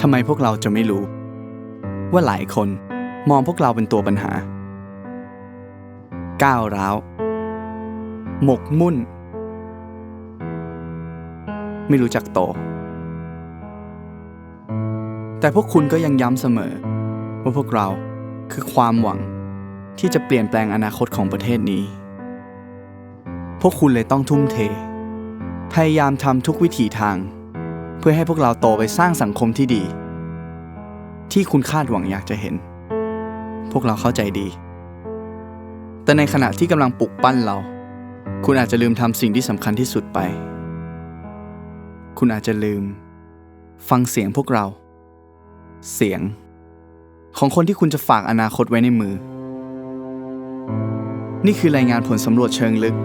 ทำไมพวกเราจะไม่รู้ ว่าหลายคนมองพวกเราเป็นตัวปัญหา ก้าวร้าว หมกมุ่น ไม่รู้จักโต แต่พวกคุณก็ยังย้ำเสมอ ว่าพวกเราคือความหวังที่จะเปลี่ยนแปลงอนาคตของประเทศนี้ พวกคุณเลยต้องทุ่มเท พยายามทำทุกวิถีทาง เพื่อให้พวกเราโตไปสร้างสังคมที่ดี ที่คุณคาดหวังอยากจะเห็น พวกเราเข้าใจดี แต่ในขณะที่กำลังปลุกปั้นเรา คุณอาจจะลืมทำสิ่งที่สำคัญที่สุดไป คุณอาจจะลืม ฟังเสียงพวกเรา เสียง ของคนที่คุณจะฝากอนาคตไว้ในมือ นี่คือรายงานผลสำรวจเชิงลึก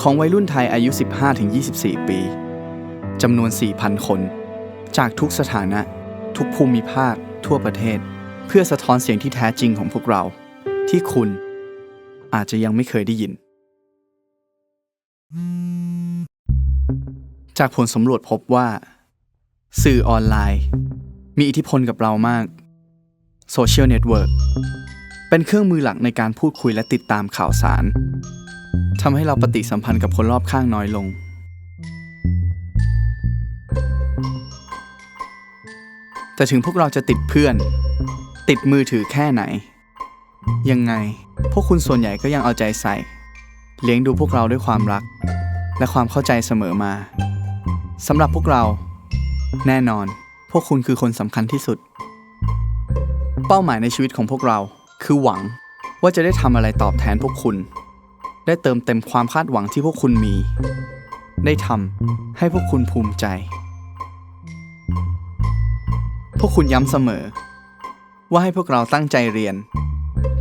ของวัยรุ่นไทยอายุ 15-24 ปี จำนวน 4,000 คน จากทุกสถานะ ทุกภูมิภาค ทั่วประเทศ เพื่อสะท้อนเสียงที่แท้จริงของพวกเรา ที่คุณอาจจะยังไม่เคยได้ยิน จากผลสำรวจพบว่า สื่อออนไลน์ มีอิทธิพลกับเรามากโซเชียลเน็ตเวิร์กเป็นเครื่องมือหลักในการพูดคุยและติดตามข่าวสารทำให้เราปฏิสัมพันธ์กับคนรอบข้างน้อยลง แต่ถึงพวกเราจะติดเพื่อน ติดมือถือแค่ไหน ยังไงพวกคุณส่วนใหญ่ก็ยังเอาใจใส่ เลี้ยงดูพวกเราด้วยความรัก และความเข้าใจเสมอมาสำหรับพวกเรา แน่นอน พวกคุณคือคนสำคัญที่สุด เป้าหมายในชีวิตของพวกเรา คือหวังว่าจะได้ทำอะไรตอบแทนพวกคุณ ได้เติมเต็มความคาดหวังที่พวกคุณมี ได้ทำให้พวกคุณภูมิใจ พวกคุณย้ำเสมอ ว่าให้พวกเราตั้งใจเรียน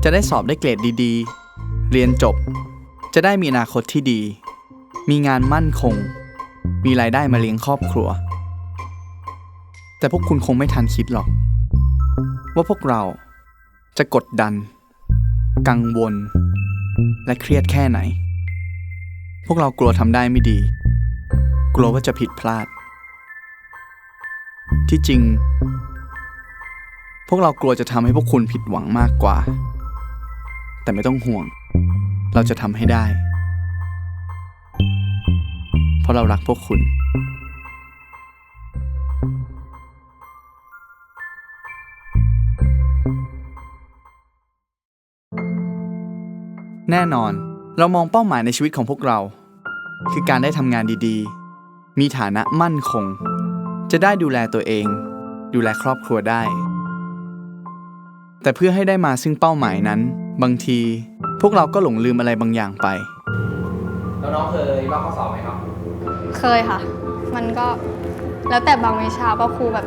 จะได้สอบได้เกรดดีๆ เรียนจบ จะได้มีอนาคตที่ดี มีงานมั่นคง มีรายได้มาเลี้ยงครอบครัว แต่พวกคุณคงไม่ทันคิดหรอก ว่าพวกเราจะกดดัน กังวล และเครียดแค่ไหน พวกเรากลัวทำได้ไม่ดี กลัวว่าจะผิดพลาด ที่จริง พวกเรากลัวจะทำให้พวกคุณผิดหวังมากกว่า แต่ไม่ต้องห่วง เราจะทำให้ได้ เพราะเรารักพวกคุณ แน่นอน เรามองเป้าหมายในชีวิตของพวกเรา คือการได้ทำงานดีๆ มีฐานะมั่นคง จะได้ดูแลตัวเอง ดูแลครอบครัวได้ แต่เพื่อให้ได้มาซึ่งเป้าหมายนั้น บางที พวกเราก็หลงลืมอะไรบางอย่างไปแล้วน้องเคยลอกข้อสอบไหมครับ เคยค่ะ มันก็แล้วแต่บางวิชาว่าครูแบบ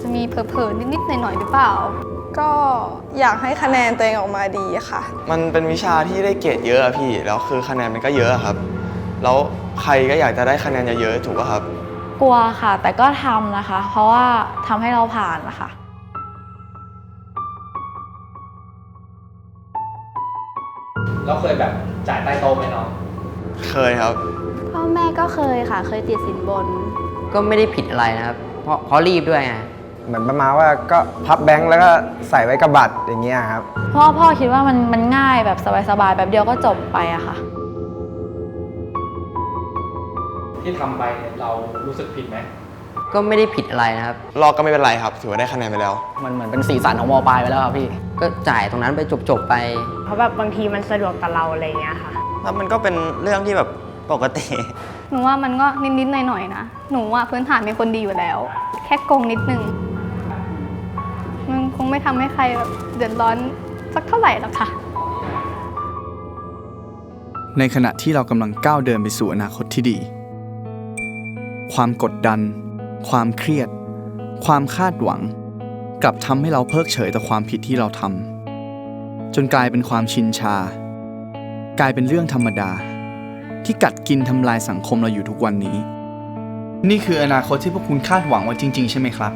จะมีเผลอๆนิดๆหน่อยๆหรือเปล่า ก็อยากให้คะแนนตัวเองออกมาดีค่ะ มันเป็นวิชาที่ได้เกรดเยอะอะพี่ แล้วคือคะแนนมันก็เยอะอะครับ แล้วใครก็อยากจะได้คะแนนเยอะๆถูกป่ะครับ กลัวค่ะ แต่ก็ทำนะคะ เพราะว่าทำให้เราผ่านนะคะแล้วเคยแบบจ่ายใต้โต๊ะไหมน้อง เคยครับ พ่อแม่ก็เคยค่ะ เคยติดสินบน ก็ไม่ได้ผิดอะไรนะครับ เพราะเพราะรีบด้วยไง เหมือนประมาณว่าก็พับแบงค์แล้วก็ใส่ไว้กับบัตรอย่างเงี้ยครับ เพราะว่าพ่อคิดว่ามันมันง่ายแบบสบายๆแบบเดียวก็จบไปอะค่ะ ที่ทำไปเนี่ยเรารู้สึกผิดไหม ก็ไม่ได้ผิดอะไรนะครับ ลอกก็ไม่เป็นไรครับ ถือว่าได้คะแนนไปแล้ว มันเหมือนเป็นสีสันของมปลายไปแล้วครับพี่ ก็จ่ายตรงนั้นไปจบๆไป เพราะแบบบางทีมันสะดวกต่อเราอะไรเงี้ยค่ะ แล้วมันก็เป็นเรื่องที่แบบปกติ หนูว่ามันก็นิดๆหน่อยๆนะ หนูว่าพื้นฐานเป็นคนดีอยู่แล้ว แค่โกงนิดนึง มันคงไม่ทำให้ใครแบบเดือดร้อนสักเท่าไหร่หรอกค่ะ ในขณะที่เรากำลังก้าวเดินไปสู่อนาคตที่ดี ความกดดัน ความเครียด ความคาดหวัง กลับทำให้เราเพิกเฉยต่อความผิดที่เราทำจนกลายเป็นความชินชา กลายเป็นเรื่องธรรมดา ที่กัดกินทำลายสังคมเราอยู่ทุกวันนี้ นี่คืออนาคตที่พวกคุณคาดหวังไว้จริง ๆ ใช่ไหมครับ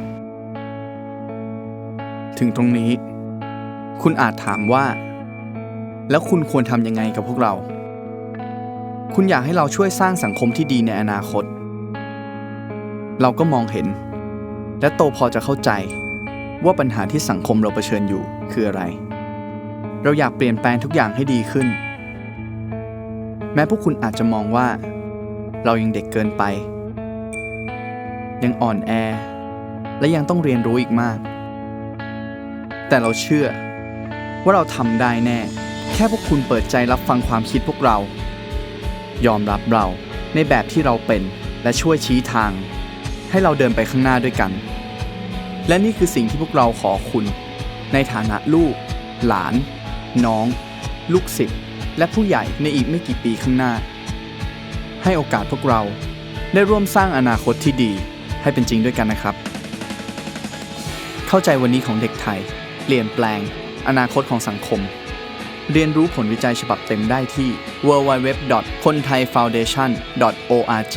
ถึงตรงนี้ คุณอาจถามว่า แล้วคุณควรทำยังไงกับพวกเรา คุณอยากให้เราช่วยสร้างสังคมที่ดีในอนาคต เราก็มองเห็น และโตพอจะเข้าใจ ว่าปัญหาที่สังคมเราเผชิญอยู่คืออะไร เราอยากเปลี่ยนแปลงทุกอย่างให้ดีขึ้น แม้พวกคุณอาจจะมองว่า เรายังเด็กเกินไป ยังอ่อนแอ และยังต้องเรียนรู้อีกมาก แต่เราเชื่อ ว่าเราทำได้แน่ แค่พวกคุณเปิดใจรับฟังความคิดพวกเรา ยอมรับเราในแบบที่เราเป็นและช่วยชี้ทาง ให้เราเดินไปข้างหน้าด้วยกัน และนี่คือสิ่งที่พวกเราขอคุณ ในฐานะลูก หลาน น้อง ลูกศิษย์และผู้ใหญ่ในอีกไม่กี่ปีข้างหน้า ให้โอกาสพวกเราได้ร่วมสร้างอนาคตที่ดีให้เป็นจริงด้วยกันนะครับ เข้าใจวันนี้ของเด็กไทย เปลี่ยนแปลง อนาคตของสังคม เรียนรู้ผลวิจัยฉบับเต็มได้ที่ www.konthaiffoundation.org